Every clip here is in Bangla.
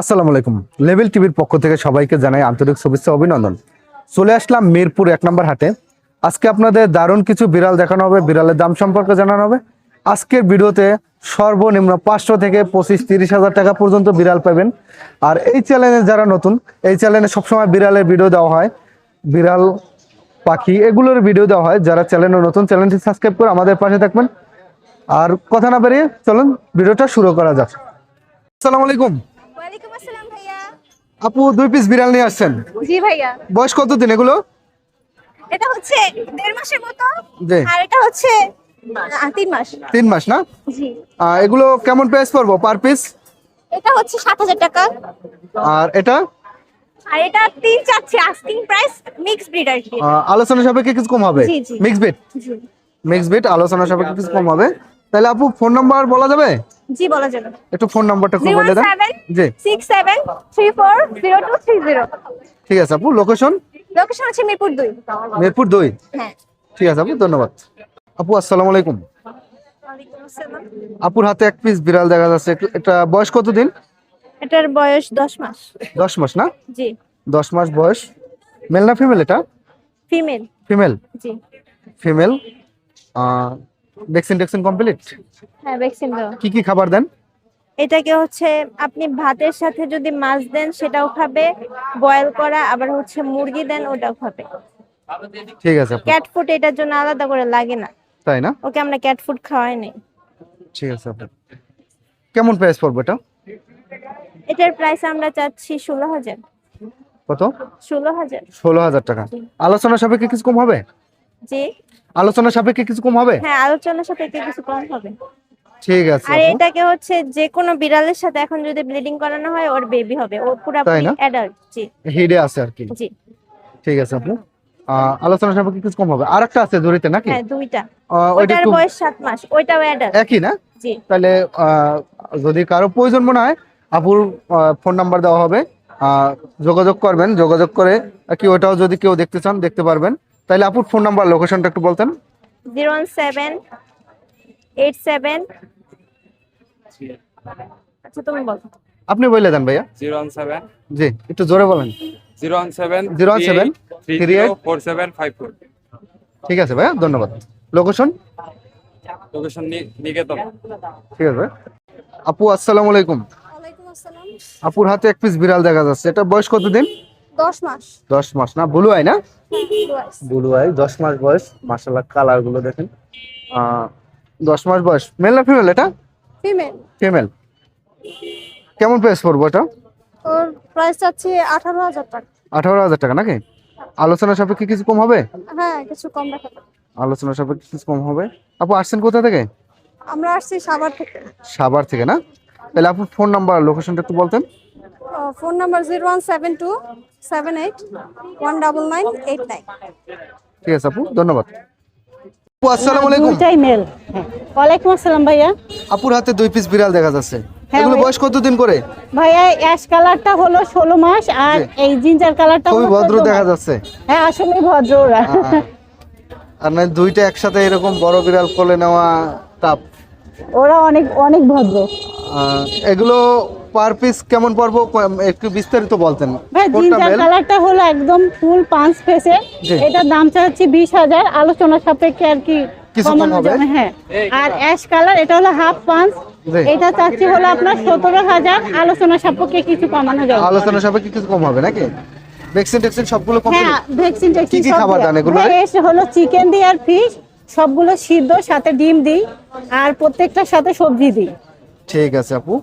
আসসালামু আলাইকুম। লেভেল টিভির পক্ষ থেকে সবাইকে জানাই আন্তরিক শুভেচ্ছা অভিনন্দন। চলে আসলাম মিরপুর এক নম্বর হাটে। আজকে আপনাদের দারুণ কিছু বিড়াল দেখানো হবে, বিড়ালের দাম সম্পর্কে জানানো হবে। আজকের ভিডিওতে সর্বনিম্ন পাঁচশো থেকে পঁচিশ তিরিশ হাজার টাকা পর্যন্ত বিড়াল পাবেন। আর এই চ্যানেলে যারা নতুন, এই চ্যানেলে সবসময় বিড়ালের ভিডিও দেওয়া হয়। বিড়াল, পাখি, এগুলোর ভিডিও দেওয়া হয়। যারা চ্যানেলে নতুন চ্যানেলটি সাবস্ক্রাইব করে আমাদের পাশে থাকবেন। আর কথা না বেরিয়ে চলুন, ভিডিওটা শুরু করা যাক। আসসালামু আলাইকুম। ওয়ালাইকুম আসসালাম ভাইয়া। আপু দুই পিস বিড়াল নিয়ে আসছেন। জি ভাইয়া। বয়স কত দিন এগুলো? এটা হচ্ছে দেড় মাসের মতো আর এটা হচ্ছে তিন মাস। তিন মাস না? জি। আহ, এগুলো কেমন প্রাইস পড়ব পার পিস এটা হচ্ছে সাত হাজার টাকা। আর এটা? আর এটা তিন চাচ্ছি আস্কিং প্রাইস মিক্স ব্রিড আর কি। আলোচনা সাপেক্ষে কিছু কম হবে? জি, জি। মিক্স বিট জি। মিক্স বিট আলোচনা সাপেক্ষে কিছু কম হবে? তাহলে আপু ফোন নাম্বার বলা যাবে? জি বলা যাবে। একটু ফোন নাম্বারটা একটু বলে দেন। জি। Six seven three four zero two three zero. ঠিক আছে আপু লোকেশন লোকেশন হচ্ছে মিরপুর দুই। মিরপুর দুই? হ্যাঁ। ঠিক আছে আপু ধন্যবাদ। আপু আসসালামু আলাইকুম। আপুর হাতে এক পিস বিড়াল দেখা যাচ্ছে। এটা বয়স কত দিন এটার বয়স দশ মাস। দশ মাস না? জি। দশ মাস বয়স। মেল না ফিমেল এটা? ফিমেল। ফিমেল? জি। ফিমেল। ভ্যাকসিন ট্যাকসিন কমপ্লিট হ্যাঁ ভ্যাকসিন দেওয়া কি কি খাবার দেন? এটাকে হচ্ছে আপনি ভাতের সাথে যদি মাছ দেন সেটাও খাবে। বয়েল করা আবার হচ্ছে মুরগি দেন ওটাও খাবে। ঠিক আছে ক্যাট ফুড এটার জন্য আলাদা করে লাগে না। তাই না? ওকে আমরা ক্যাট ফুড খাওয়াই নাই। ঠিক আছে আপু। কেমন প্রাইস পড়বে এটা? এটার প্রাইস আমরা চাচ্ছি ষোলো হাজার। কত? ষোলো হাজার। ষোলো হাজার টাকা। আলোচনা সাপেক্ষে কিছু কম হবে? জি। আলোচনা সাপেক্ষে কিছু কম হবে? হ্যাঁ আলোচনার সাথে কিছু কম হবে। ঠিক আছে আর এটাকে হচ্ছে যে কোনো বিড়ালের সাথে এখন যদি ব্লিডিং করানো হয় ওর বেবি হবে। ও পুরোপুরি অ্যাডাল্ট জি। হিডে আছে আর কি। জি। ঠিক আছে আপু। আলোচনা সাপেক্ষে কিছু কম হবে। আর একটা আছে জড়িতে নাকি? হ্যাঁ দুইটা। বয়স সাত মাস ওইটাও অ্যাডাল্ট একই না? জি। তাহলে যদি কারও প্রয়োজন মনে হয় আপুর ফোন নাম্বার দেওয়া হবে। আহ, যোগাযোগ করবেন যোগাযোগ করে কি ওটাও যদি কেউ দেখতে চান দেখতে পারবেন। তাহলে আপুর ফোন নাম্বার লোকেশনটা একটু বলতেন। Zero one seven eight seven. আচ্ছা তুমি বলো। আপনি বলে দেন ভাইয়া। Zero one seven. জি একটু জোরে বলেন। Zero one seven 017 three 38 zero four seven five four. ঠিক আছে ভাইয়া ধন্যবাদ। Location location Niketan. ঠিক আছে ভাইয়া। আপু আসসালামু আলাইকুম। আপুর হাতে এক পিস বিড়াল দেখা যাচ্ছে। এটা বয়স কতদিন? দশ মাস। দশ মাস না? ব্লু আই না? Blue eye. দশ মাস বয়স মাসাল্লাহ কালারগুলো দেখেন। আহ, দশ মাস বয়স। মেল না ফিমেল এটা? ফিমেল ফিমেল কেমন প্রাইস পড়ব এটা? ওর প্রাইস আঠারো হাজার টাকা। আঠারো হাজার টাকা নাকি? আলোচনা সাপেক্ষে কিছু কম হবে? হ্যাঁ কিছু কম রাখা। আলোচনা সাপেক্ষে কিছু কম হবে? আপু আসছেন কোথা থেকে? আমরা আসছি সাভার থেকে। সাভার থেকে না? তাহলে আপু ফোন নাম্বার লোকেশনটা একটু বলতেন। Phone number zero one seven two seven eight one double nine eight nine. ঠিক আছে আপু ধন্যবাদ। আপু আসসালামু আলাইকুম। দুটাই মেল হ্যাঁ ওয়ালাইকুম আসসালাম ভাইয়া। আপুর হাতে দুই পিস বিড়াল দেখা যাচ্ছে। হ্যাঁ, এগুলো বয়স কতদিন করে? ভাইয়া অ্যাশ কালারটা হলো ষোলো মাস আর এই জিঞ্জার কালারটা খুবই ভদ্র দেখা যাচ্ছে। হ্যাঁ আসলে ভদ্র ওরা। আহ, আর না দুইটা একসাথে এরকম বড় বিড়াল কোলে নেওয়া তাপ ওরা অনেক অনেক ভদ্র। এগুলো পার পিস কেমন পড়ব একটু বিস্তারিত বলতেন। ভাই জিঞ্জার কালারটা হলো একদম ফুল পাঁচ পেসে। এটার দাম চাচ্ছি বিশ হাজার। আলোচনা সাপেক্ষে আর কি কিছু কমানো হবে? হ্যাঁ। আর অ্যাশ কালার এটা হলো হাফ পাঁচ এটা চাচ্ছি হলো আপনার সতেরো হাজার। আলোচনা সাপেক্ষে কিছু কমানো যাবে। আলোচনা সাপেক্ষে কিছু কম হবে নাকি? ভ্যাকসিন ট্যাকসিন সবগুলো কম হ্যাঁ ভ্যাকসিন কি কি খাবার দেন এগুলো? হলো চিকেন দিই আর ফিশ সবগুলো সিদ্ধ সাথে ডিম দিই। আর প্রত্যেকটার সাথে সবজি দিই। ঠিক আছে আপু।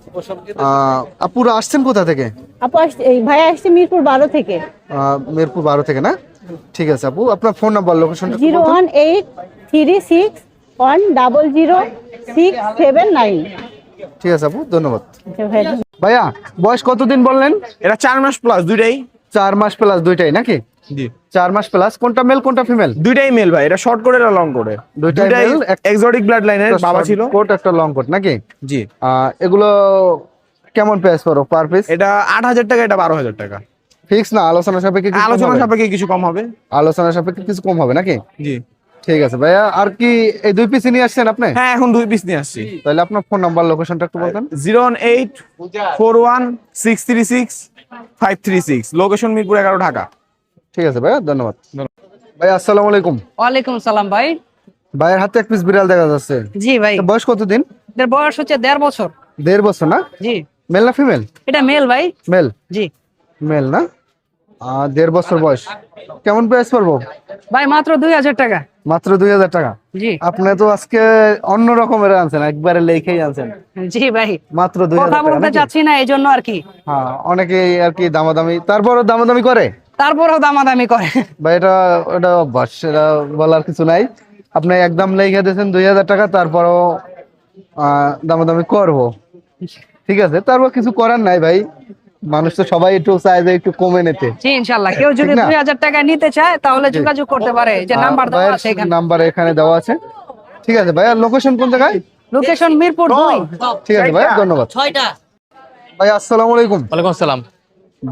আপুরা আসছেন কোথা থেকে? আপু আসছে এই ভাই আসছে মিরপুর বারো থেকে। মিরপুর বারো থেকে না? ঠিক আছে আপু। আপনার phone number location zero one eight three six one double zero six seven nine. ঠিক আছে আপু ধন্যবাদ। ভাই। ভাইয়া বয়স কতদিন বললেন? এটা চার মাস প্লাস দুইটাই। চার মাস প্লাস দুইটাই নাকি? জি। চার মাস প্লাস কোনটা মেল কোনটা ফিমেল দুইটাই মেল ভাই এটা শর্ট করে এটা লং করে দুইটাই এক্সোটিক ব্লাড লাইনের বাবা ছিল। কোট একটা লং কোট নাকি? জি। এগুলো কেমন প্রাইস পড়ো পার পিস এটা আট হাজার টাকা এটা বারো হাজার টাকা। ফিক্স না? আলোচনা সাপেক্ষে কিছু আলোচনা সাপেক্ষে কিছু কম হবে। আলোচনা সাপেক্ষে কিছু কম হবে নাকি? জি। ঠিক আছে ভাইয়া আর কি এই দুই পিস নিয়ে আসছেন আপনি? হ্যাঁ এখন দুই পিস নিয়ে আসছি। তাহলে আপনার ফোন নাম্বার লোকেশনটা একটু বলতেন। Zero eight four one six three six five three six location Mirpur এগারো ঢাকা। ঠিক আছে ভাইয়া ধন্যবাদ। ভাই আসসালামু আলাইকুম। ওয়ালাইকুম সালাম ভাই। ভাইয়ের হাতে এক পিস বিড়াল দেখা যাচ্ছে। জি ভাই। বয়স কতদিন? এটার বয়স হচ্ছে দেড় বছর। দেড় বছর না? জি। মেল না ফিমেল? এটা মেল ভাই। মেল? জি। মেল না? দেড় বছর বয়স। কেমন প্রাইস পড়ব? ভাই মাত্র দুই হাজার টাকা। মাত্র দুই হাজার টাকা? জি। আপনি তো আজকে অন্য রকমের আনছেন একবারে লেখেই আনছেন। জি ভাই। মাত্র দুই কথা হাজার টাকা বলতে? চাচ্ছি না এই জন্য আর কি। হ্যাঁ অনেকে আর কি দামাদামি তারপরও দামাদামি করে? তারপরেও দামাদামি করে। ভাই এটা ওটা অভ্যাস সেটা বলার কিছু নাই। আপনি একদম লেখে দিয়েছেন দুই হাজার টাকা তারপরও আহ, দামাদামি করব। ঠিক আছে তারপর কিছু করার নাই ভাই। মানুষ তো সবাই একটু চায় যে একটু কমে নিতে। জি ইনশাল্লাহ। কেউ যদি ঠিক না? দুই হাজার টাকা নিতে চায় তাহলে যোগাযোগ করতে পারে। যে নাম্বার দেওয়া আছে এখানে। নাম্বার এখানে দেওয়া আছে। ঠিক আছে ভাইয়া লোকেশন কোন জায়গায়? লোকেশন মিরপুর দুই। ঠিক আছে ভাইয়া ধন্যবাদ। 6টা ভাই আসসালামু আলাইকুম। ওয়ালাইকুম আসসালাম।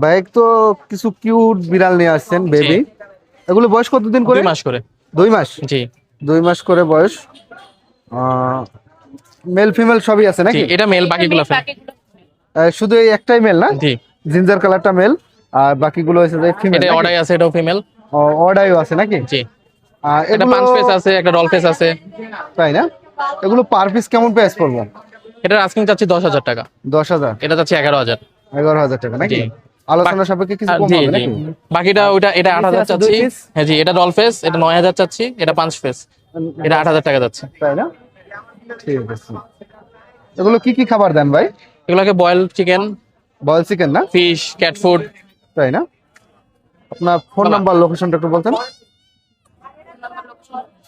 ভাই তো কিছু কিউট বিড়াল নিয়ে আসছেন বেবি এগুলো বয়স কতদিন করে? দুই মাস করে। দুই মাস? জি। দুই মাস করে বয়স। মেল ফিমেল সবই আছে নাকি? এটা মেল বাকিগুলো শুধু এই একটাই মেল না? জি। জিঞ্জার কালারটা মেল আর বাকিগুলো হচ্ছে যে ফিমেল এটা অর্ডাই আছে এটাও ফিমেল অর্ডাইও আছে নাকি? জি। এটা পাঁচ ফেস আছে একটা ডল ফেস আছে। তাই না? এগুলো পার পিস কেমন প্রাইস পড়ব? এটার আস্কিং চাচ্ছি দশ হাজার টাকা। দশ হাজার। এটা চাচ্ছি এগারো হাজার। এগারো হাজার টাকা নাকি। আলোচনা সাপেক্ষে কিছু কম হবে নাকি? বাকিটা ওইটা এটা আট হাজার নিচে আছে দুই চাচ্ছি হ্যাঁ জি এটা ডল ফেস এটা নয় হাজার চাচ্ছি এটা পাঁচ ফেস এটা আট হাজার টাকা যাচ্ছে। তাই না? ঠিক আছে। এগুলো কি কি খাবার দেন ভাই? এগুলোকে বয়েল চিকেন বয়েল চিকেন না? ফিশ ক্যাট ফুড তাই না? আপনার ফোন নাম্বার লোকেশনটা একটু বলতেন।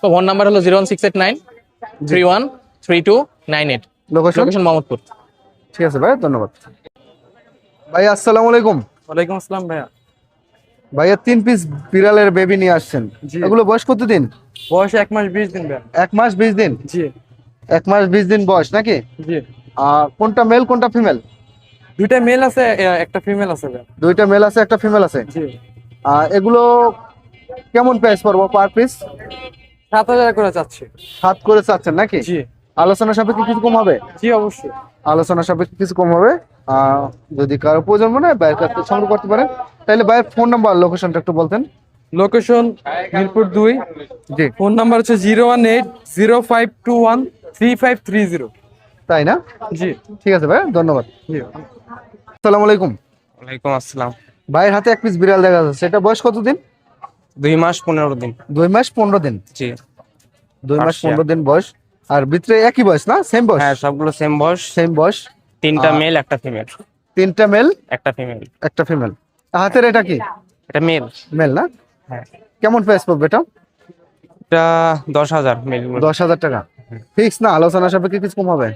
তো ফোন নাম্বার হলো zero one six eight nine three one three two nine eight location location Mohammadpur ঠিক আছে ভাই ধন্যবাদ। ভাই আসসালামু আলাইকুম। ওয়ালাইকুম আসসালাম ভাইয়া। ভাইয়া তিন পিস বিড়ালের বেবি নিয়ে আসছেন। এগুলো বয়স কতদিন? বয়স এক মাস বিশ দিন ভাইয়া। এক মাস বিশ দিন? জি। এক মাস বিশ দিন বয়স নাকি? জি। আহ, কোনটা মেল কোনটা ফিমেল দুইটা মেল আছে একটা ফিমেল আছে ভাইয়া। দুইটা মেল আছে একটা ফিমেল আছে? জি। আহ, এগুলো কেমন প্রাইস পড়ব পার পিস সাত হাজার করে চাচ্ছি। সাত করে চাচ্ছেন নাকি? জি। আলোচনা সাপেক্ষে কিছু কম হবে? জি অবশ্যই। আলোচনা সাপেক্ষে কিছু কম হবে। যদি কারও প্রয়োজন মনে হয় বাইরের কাছ সংগ্রহ করতে পারেন। তাহলে ভাইয়ের ফোন নাম্বার লোকেশনটা একটু বলতেন। লোকেশন মিরপুর দুই। জি। ফোন নাম্বার হচ্ছে zero one eight zero five two one three five three zero. তাই না? জি। ঠিক আছে ভাই ধন্যবাদ। জি। আসসালামু আলাইকুম। ওয়ালাইকুম আসসালাম। ভাইয়ের হাতে এক পিস বিড়াল দেখা যাচ্ছে। সেটা বয়স কতদিন? দুই মাস পনেরো দিন। দুই মাস পনেরো দিন। জি। দুই মাস পনেরো দিন বয়স। আর ভিতরে একই বয়স না? সেম বয়স? হ্যাঁ সবগুলো সেম বয়স। সেম বয়স? তিনটা মেল একটা ফিমেল তিনটা মেল একটা ফিমেল একটা ফিমেল হাতের এটা কি? এটা মেল মেল না? হ্যাঁ। কেমন প্রাইস পড়বে এটা? এটা দশ হাজার মেল দশ হাজার টাকা। ফিক্স না? আলোচনা সাপেক্ষে কিছু কম হবে?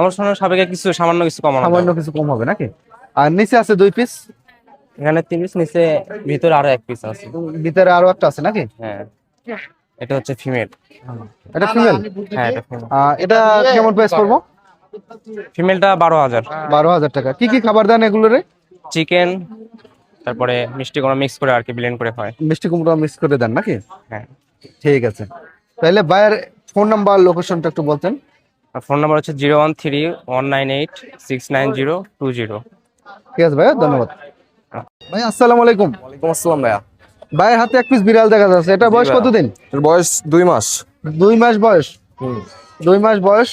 আলোচনার সাপেক্ষে কিছু সামান্য কিছু কমানো সামান্য কিছু কম হবে নাকি? আর নিচে আছে দুই পিস এখানে তিন পিস নিচে ভিতরে আরও এক পিস আছে। ভিতরে আরও একটা আছে নাকি? হ্যাঁ। এটা হচ্ছে ফিমেল। এটা ফিমেল? হ্যাঁ এটা ফিমেল। এটা কেমন প্রাইস পড়ব? ফিমেলটা বারো হাজার। বারো হাজার টাকা। কি কি খাবার দেন এগুলো রে? চিকেন তারপরে মিষ্টি কোনো মিক্স করে আর কি ব্লেন্ড করে হয়। মিষ্টি কুমড়া মিক্স করে দেন নাকি? হ্যাঁ। ঠিক আছে। তাহলে ভাইয়ের ফোন নাম্বার লোকেশনটা একটু বলতেন। আর ফোন নাম্বার হচ্ছে zero one three one nine eight six nine zero two zero. ঠিক আছে ভাইয়া ধন্যবাদ। ভাই আসসালামু আলাইকুম। ওয়ালাইকুম আসসালাম ভাইয়া। ভাইয়ের হাতে এক পিস বিড়াল দেখা যাচ্ছে। এটা বয়স কতদিন? বয়স দুই মাস। দুই মাস বয়স। দুই মাস বয়স।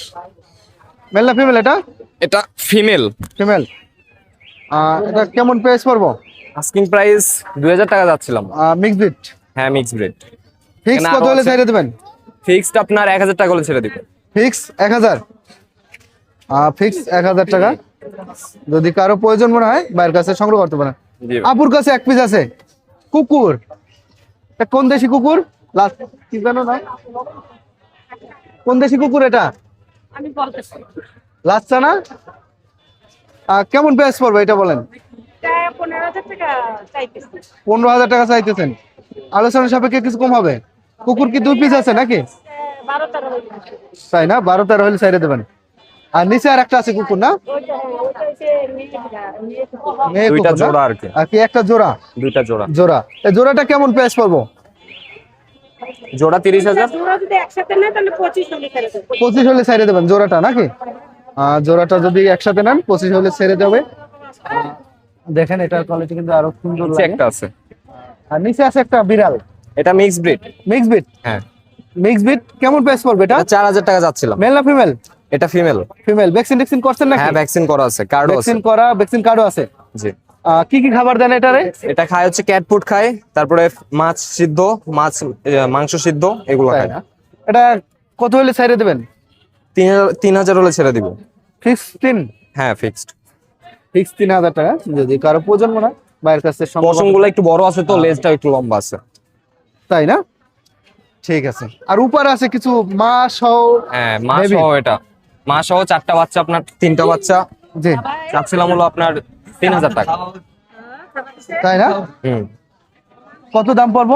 মেল না ফিমেল এটা? এটা ফিমেল ফিমেল এটা কেমন প্রাইস পড়ব? আস্কিং প্রাইস দুই হাজার টাকা যাচ্ছিলাম। মিক্স বিট হ্যাঁ মিক্স ব্রেড ফিক্স কত হলে ছেড়ে দেবেন? ফিক্সড আপনার এক হাজার টাকা হলে ছেড়ে দিবে ফিক্স এক হাজার। ফিক্স এক হাজার টাকা। যদি কারও প্রয়োজন মনে হয় বাইরের কাছে সংগ্রহ করতে পারেন। আপুর কাছে এক পিস আছে? কুকুর। কোন দেশি কুকুর? লাস্ট কি জানো না কোন দেশি কুকুর এটা? আমি বলতেছি। লাচ্চা না কেমন প্রাইস পড়বে এটা বলেন? পনেরো হাজার টাকা পনেরো হাজার টাকা চাইতেছেন। আলোচনা সাপেক্ষে কিছু কম হবে? কুকুর কি দুই পিস আছে নাকি? তাই না? বারো তেরো হলে সাইডে দেবেন। আর নিচে আর একটা আছে কুকুর না? দুইটা জোড়া আর কি। আর কি একটা জোড়া? দুইটা জোড়া। জোড়া। এই জোড়াটা কেমন প্রাইস পড়ব? জোড়া তিরিশ হাজার? পঁচিশ হলে ছেড়ে দেবেন জোড়াটা নাকি? আহ, জোড়াটা যদি একসাথে নেন পঁচিশ হলে ছেড়ে যাবে। দেখেন এটার কোয়ালিটি কিন্তু আরও সুন্দর লাগে। একটা আছে। আর নিচে আছে একটা বিড়াল। এটা মিক্স ব্রিড মিক্স বিট হ্যাঁ। মিক্স বিট কেমন প্রাইস পড়বে এটা? এটা চার হাজার টাকা যাচ্ছিলাম। মেল না ফিমেল এটা ফিমেল ফিমেল ভ্যাকসিন ট্যাকসিন করছেন নাকি? হ্যাঁ ভ্যাকসিন করা আছে কার্ডও আছে। ভ্যাকসিন করা ভ্যাকসিন কার্ডও আছে? জি। কি কি খাবার দেন এটারে? এটা খায় হচ্ছে ক্যাট ফুড খায় তারপরে মাছ সিদ্ধ মাছ মাংস সিদ্ধ এগুলো খায়। না? এটা কত হলে ছেড়ে দেবেন? তিন হাজার তিন হলে ছেড়ে দিব। ফিক্সটিন হ্যাঁ ফিক্সড ফিক্স তিন হাজার টাকা যদি কারও প্রয়োজন মনে হয় বাইরের কাছে সম্ভব পশমগুলো একটু বড় আছে তো লেজটা একটু লম্বা আছে। তাই না? ঠিক আছে। আর উপরে আছে কিছু মা সহ হ্যাঁ মা? সহ এটা। মা সহ চারটা বাচ্চা আপনার তিনটা বাচ্চা। জি। চাচ্ছিলাম হলো আপনার তিন হাজার টাকা। তাই না? হুম। কত দাম পড়ব?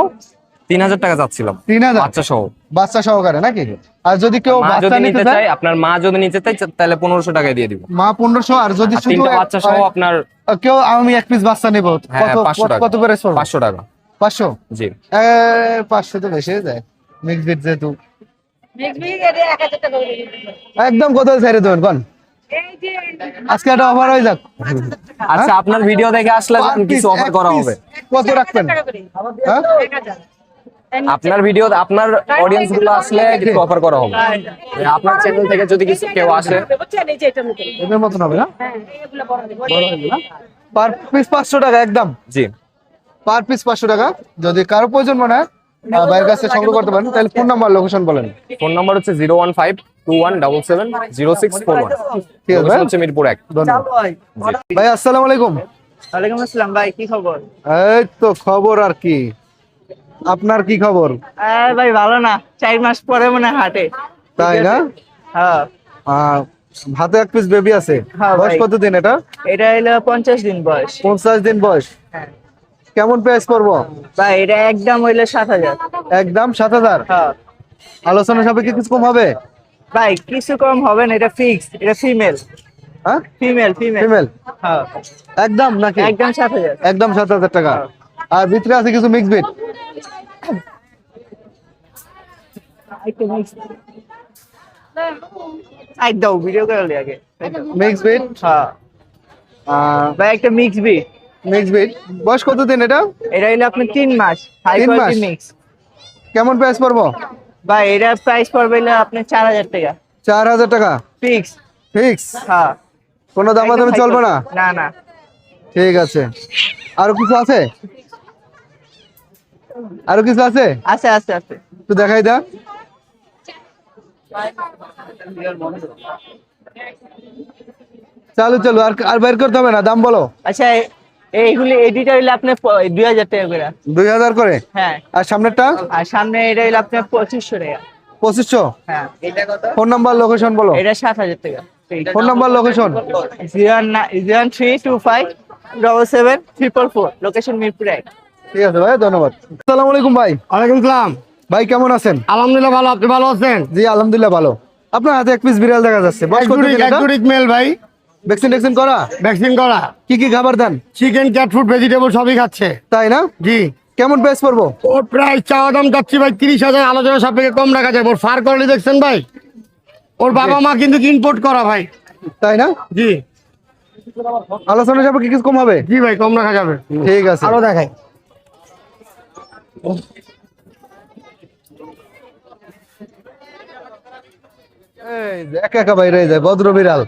তিন হাজার টাকা চাচ্ছিলাম। তিন হাজার? বাচ্চা সহ। বাচ্চা সহকারে নাকি? আর যদি কেউ বাচ্চা নিতে চায়? আপনার মা যদি নিতে চাই তাহলে পনেরোশো টাকায় দিয়ে দিব। মা পনেরোশো আর যদি শুধু বাচ্চা সহ আপনার কেউ আমি এক পিস বাচ্চা নিব। হ্যাঁ, কত 500 কত- করে পাঁচশো টাকা। পাঁচশো? জি। পাঁচশো তো বেশি হয়ে যায়। মিক্স বিট যেহেতু। একদম কত ছেড়ে দেবেন কোন? আজকে একটা অফার হয়ে যাক। আচ্ছা আপনার ভিডিও দেখে আসলে কিছু অফার করা হবে। কত রাখবেন? হ্যাঁ? আপনার ভিডিও আপনার অডিয়েন্সগুলো আসলে কিছু অফার করা হবে। আপনার চ্যানেল থেকে যদি কিছু কেউ আসে। এদের মতন হবে না? পার পিস পাঁচশো টাকা একদম। জি। পার পিস পাঁচশো টাকা। যদি কারও প্রয়োজন মনে হয় ভাইয়ের কাছে সংগ্রহ করতে পারেন। তাহলে ফোন নাম্বার লোকেশন বলেন। ফোন নাম্বার হচ্ছে zero one five two one double seven zero six four one. ঠিক আছে। হচ্ছে মিরপুর এক। ধন্যবাদ। ভাই। আসসালামু আলাইকুম। ওয়ালাইকুম আসসালাম ভাই কি খবর? এই তো খবর আর কি। আপনার কি খবর? আর ভাই ভালো না। চার মাস পরে মনে হয় হাটে। তাই না? হ্যাঁ। আহ, হাতে এক পিস বেবি আছে। হ্যাঁ, বয়স। কত দিন এটা? এটা হলো পঞ্চাশ দিন বয়স। পঞ্চাশ দিন বয়স। হ্যাঁ। কেমন প্রাইস পড়ব? ভাই এটা একদম হইল সাত হাজার। একদম সাত হাজার? হ্যাঁ। আলোচনা সাপেক্ষে কিছু কম হবে? ভাই কিছু কম হবে না এটা ফিক্স এটা ফিমেল হ্যাঁ? ফিমেল ফিমেল ফিমেল হ্যাঁ। একদম নাকি? একদম সাত হাজার। একদম সাত হাজার টাকা। আর ভিতরে আছে কিছু মিক্স বিট আই দাও ভিডিও করে আগে মিক্স বিট হ্যাঁ। ভাই একটা মিক্স বি মিক্স বিট বয়স কত দিন এটা? এটা হইল আপনার তিন মাস। হাই কোয়ালিটি মিক্স কেমন প্রাইস পড়ব? ভাই এটার প্রাইস পড়বে আপনার চার হাজার টাকা। চার হাজার টাকা? ফিক্স ফিক্স হ্যাঁ। কোনো চলবে না? না না। ঠিক আছে। আরও কিছু আছে? আরও কিছু আছে? আছে আছে আছে। দেখাই দা চালু চালু। আর আর বের করতে হবে না দাম বলো। আচ্ছা এইগুলি এডিটা হইলে আপনার দুই হাজার টাকা করে। দুই হাজার করে? হ্যাঁ। আর সামনেরটা? আর সামনে এটা হইলে আপনার পঁচিশশো টাকা। পঁচিশশো? হ্যাঁ। এটা কত? ফোন নাম্বার লোকেশন বলো। এটা সাত হাজার টাকা। Phone number location zero zero three two five double seven triple four. Location Mirpur. ঠিক আছে ভাই ধন্যবাদ। আসসালামু আলাইকুম ভাই। ওয়ালাইকুম সালাম। ভাই কেমন আছেন? আলহামদুলিল্লাহ ভালো আপনি ভালো আছেন? জি আলহামদুলিল্লাহ ভালো। আপনার হাতে এক পিস বিড়াল দেখা যাচ্ছে। বয়স কত ভাই। ভ্যাকসিন ট্যাকসিন করা? ভ্যাকসিন করা। কি কি খাবার দেন? চিকেন ক্যাট ফুড ভেজিটেবল সবই খাচ্ছে। তাই না? জি। কেমন প্রাইস পড়ব? ওর প্রাইস চাওয়া দাম যাচ্ছি ভাই তিরিশ হাজার আলোচনা সাপেক্ষে কম রাখা যাবে ওর ফার দেখছেন ভাই? ওর বাবা মা কিন্তু ইম্পোর্ট করা ভাই। তাই না? জি। আলোচনা সাপেক্ষে কিছু কম হবে? জি ভাই কম রাখা যাবে। ঠিক আছে। আরও দেখাই। এই একা একা বাইরে যায় ভদ্র বিড়াল।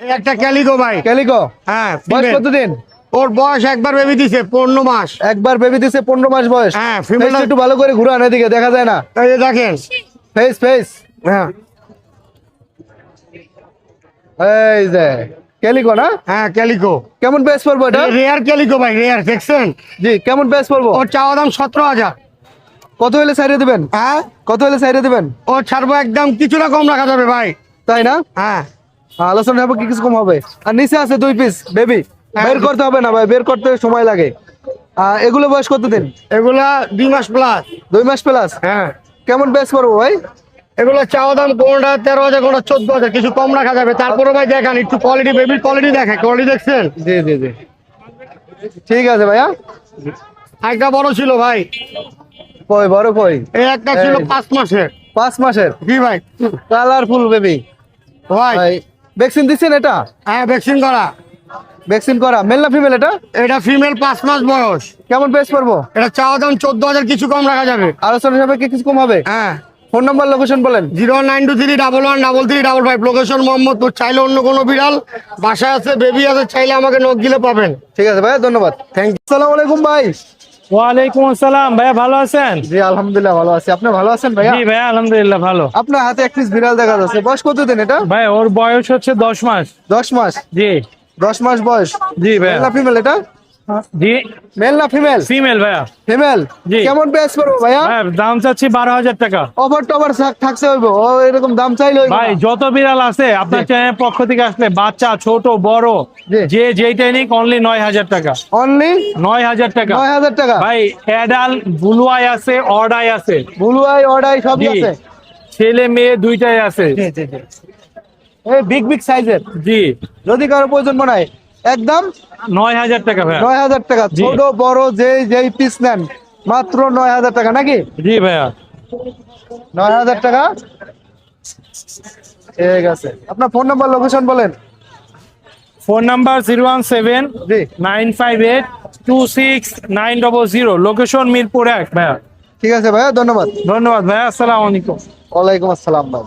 একটা ক্যালিকো ভাই। ক্যালিকো হ্যাঁ বয়স। কতদিন? ওর বয়স একবার বেবি দিছে পনেরো মাস। একবার বেবি দিছে পনেরো মাস বয়স। হ্যাঁ, একটু ভালো করে ঘুরান এদিকে দেখা যায় না। এই দেখেন। ফেস ফেস হ্যাঁ। এই যে ক্যালিকো না? হ্যাঁ ক্যালিকো কেমন প্রাইস পড়ব এটা? রেয়ার ক্যালিকো ভাই রেয়ার দেখছেন? জি কেমন পড়ব? ওর চাওয়া দাম সতেরো হাজার। কত হলে সাইডে দিবেন? হ্যাঁ? কত হলে সাইডে দিবেন? ও ছাড়বো একদম কিছুটা কম রাখা যাবে ভাই। তাই না? হ্যাঁ। আলোচনা হবে কি কিছু কম হবে। আর নিচে আছে দুই পিস বেবি হ্যাঁ। বের করতে হবে না ভাই বের করতে সময় লাগে। এগুলো বয়স কতদিন? এগুলা দুই মাস প্লাস দুই মাস প্লাস হ্যাঁ। কেমন বেশ করব ভাই? এগুলো চাওয়া দাম কোনটা তেরো হাজার কোনটা চোদ্দ হাজার কিছু কম রাখা যাবে। তারপরে ভাই দেখেন একটু কোয়ালিটি বেবির কোয়ালিটি দেখে কোয়ালিটি দেখছেন? জি জি জি। ঠিক আছে ভাইয়া। একটা বড় ছিল ভাই। কই বড় কই? এই একটা ছিল পাঁচ মাসের। পাঁচ মাসের? জি ভাই। কালারফুল বেবি ভাই। ভাই ভ্যাকসিন দিচ্ছেন এটা? হ্যাঁ ভ্যাকসিন করা। ভ্যাকসিন করা। মেল না ফিমেল এটা? এটা ফিমেল পাঁচ মাস বয়স। কেমন প্রাইস পড়ব? এটা চাওয়া দাম চোদ্দ হাজার কিছু কম রাখা যাবে। আলোচনা সাপেক্ষে কিছু কম হবে? হ্যাঁ। ফোন নাম্বার লোকেশন বলেন। Zero nine two three double one double three double five. Location Mohammadpur চাইলে অন্য কোনো বিড়াল। বাসায় আছে বেবি আছে চাইলে আমাকে নখ দিলে পাবেন। ঠিক আছে ভাই ধন্যবাদ। থ্যাংক ইউ আসসালামু আলাইকুম ভাই। ওয়ালাইকুম আসসালাম ভাইয়া ভালো আছেন? জি আলহামদুলিল্লাহ ভালো আছি। আপনি ভালো আছেন ভাইয়া? জি ভাইয়া আলহামদুলিল্লাহ ভালো। আপনার হাতে এক পিস বিড়াল দেখা যাচ্ছে। বয়স কতদিন এটা? ভাই ওর বয়স হচ্ছে দশ মাস। দশ মাস? জি। দশ মাস বয়স। জি ভাইয়া। ফিমেল এটা? জি। মেল না ফিমেল ফিমেল ভাইয়া। ফিমেল জি। কেমন প্রাইস পড়ব ভাইয়া? ভাই দাম চাচ্ছি বারো হাজার টাকা। অফার টফার থাকছে হইব। ও এরকম দাম চাইলে ভাই যত বিড়াল আছে আপনার চ্যানেল পক্ষ থেকে আসলে বাচ্চা ছোট বড় যে যেইটাই নিক অনলি নয় হাজার টাকা। অনলি নয় হাজার টাকা। নয় হাজার টাকা? ভাই অ্যাডাল ব্লু আই আছে অর্ডাই আছে। ব্লু আই অর্ডাই সবই আছে? ছেলে মেয়ে দুইটাই আছে। এই বিগ বিগ সাইজের জি। যদি কারও প্রয়োজন মনে হয় একদম? নয় হাজার টাকা ভাইয়া। নয় হাজার টাকা। ছোট বড় যেই যেই পিস নেন মাত্র নয় হাজার টাকা নাকি? জি ভাইয়া। নয় হাজার টাকা? ঠিক আছে। আপনার ফোন নাম্বার লোকেশন বলেন। Phone number zero one seven জি। Nine five eight two six nine double zero location Mirpur এক ভাইয়া। ঠিক আছে ভাইয়া ধন্যবাদ। ধন্যবাদ ভাইয়া আসসালামু আলাইকুম। ওয়ালাইকুম আসসালাম ভাই।